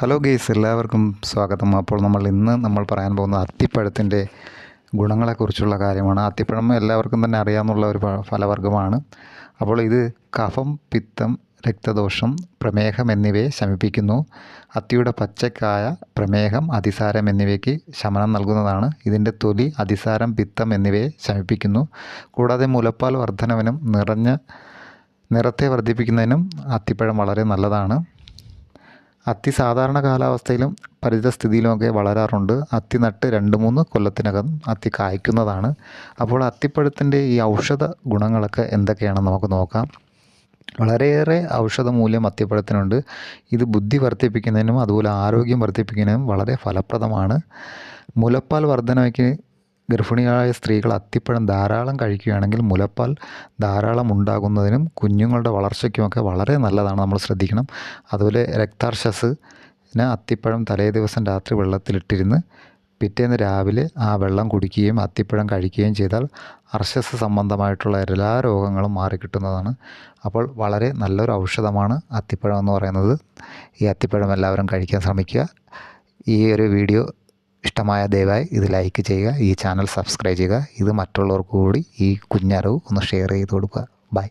Hello guys എല്ലാവർക്കും സ്വാഗതം. അപ്പോൾ നമ്മൾ ഇന്ന് നമ്മൾ പറയാൻ പോകുന്നത് അത്തിപ്പഴത്തിന്റെ ഗുണങ്ങളെക്കുറിച്ചുള്ള കാര്യമാണ്. അത്തിപ്പഴം എല്ലാവർക്കും തന്നെ അറിയാമെന്നുള്ള ഒരു ഫലവർഗമാണ് അപ്പോൾ ഇത് കഫം പിത്തം രക്തദോഷം പ്രമേഹം എന്നിവയെ ശമിപ്പിക്കുന്നു. അത്തിയുടെ പച്ചക്കായ പ്രമേഹം അതിസാരം എന്നിവയ്ക്ക് ശമനം നൽകുന്നതാണ്. ഇതിന്റെ തൊലി അതിസാരം പിത്തം എന്നിവയെ ശമിപ്പിക്കുന്നു. കൂടാതെ മുലപ്പാൽ വർധനവിനും നിറഞ്ഞ നിറത്തെ വർദ്ധിപ്പിക്കുന്നതിനും അത്തിപ്പഴം വളരെ നല്ലതാണ്. അത്തി സാധാരണ കാലാവസ്ഥയിലും പരിതസ്ഥിതിയിലുമൊക്കെ വളരാറുണ്ട്. അത്തി നട്ട് രണ്ട് മൂന്ന് കൊല്ലത്തിനകം അത്തി കായ്ക്കുന്നതാണ്. അപ്പോൾ അത്തിപ്പഴത്തിന്റെ ഈ ഔഷധ ഗുണങ്ങളൊക്കെ എന്തൊക്കെയാണെന്ന് നമുക്ക് നോക്കാം. വളരെയേറെ ഔഷധ മൂല്യം അത്തിപ്പഴത്തിനുണ്ട്. ഇത് ബുദ്ധി വർദ്ധിപ്പിക്കുന്നതിനും അതുപോലെ ആരോഗ്യം വർദ്ധിപ്പിക്കുന്നതിനും വളരെ ഫലപ്രദമാണ്. മുലപ്പാൽ വർധനയ്ക്ക് ഗർഭിണിയായ സ്ത്രീകൾ അത്തിപ്പഴം ധാരാളം കഴിക്കുകയാണെങ്കിൽ മുലപ്പാൽ ധാരാളം ഉണ്ടാകുന്നതിനും കുഞ്ഞുങ്ങളുടെ വളർച്ചയ്ക്കുമൊക്കെ വളരെ നല്ലതാണ് നമ്മൾ ശ്രദ്ധിക്കണം. അതുപോലെ രക്താർശസിന് അത്തിപ്പഴം തലേ ദിവസം രാത്രി വെള്ളത്തിലിട്ടിരുന്ന് പിറ്റേന്ന് രാവിലെ ആ വെള്ളം കുടിക്കുകയും അത്തിപ്പഴം കഴിക്കുകയും ചെയ്താൽ അർശസ് സംബന്ധമായിട്ടുള്ള എല്ലാ രോഗങ്ങളും മാറിക്കിട്ടുന്നതാണ് അപ്പോൾ വളരെ നല്ലൊരു ഔഷധമാണ് അത്തിപ്പഴം എന്ന് പറയുന്നത്. ഈ അത്തിപ്പഴം എല്ലാവരും കഴിക്കാൻ ശ്രമിക്കുക. ഈ ഒരു വീഡിയോ ഇഷ്ടമായ ദയവായി ഇത് ലൈക്ക് ചെയ്യുക ഈ ചാനൽ സബ്സ്ക്രൈബ് ചെയ്യുക. ഇത് മറ്റുള്ളവർക്ക് കൂടി ഈ കുഞ്ഞറിവ് ഒന്ന് ഷെയർ ചെയ്ത് കൊടുക്കുക. ബൈ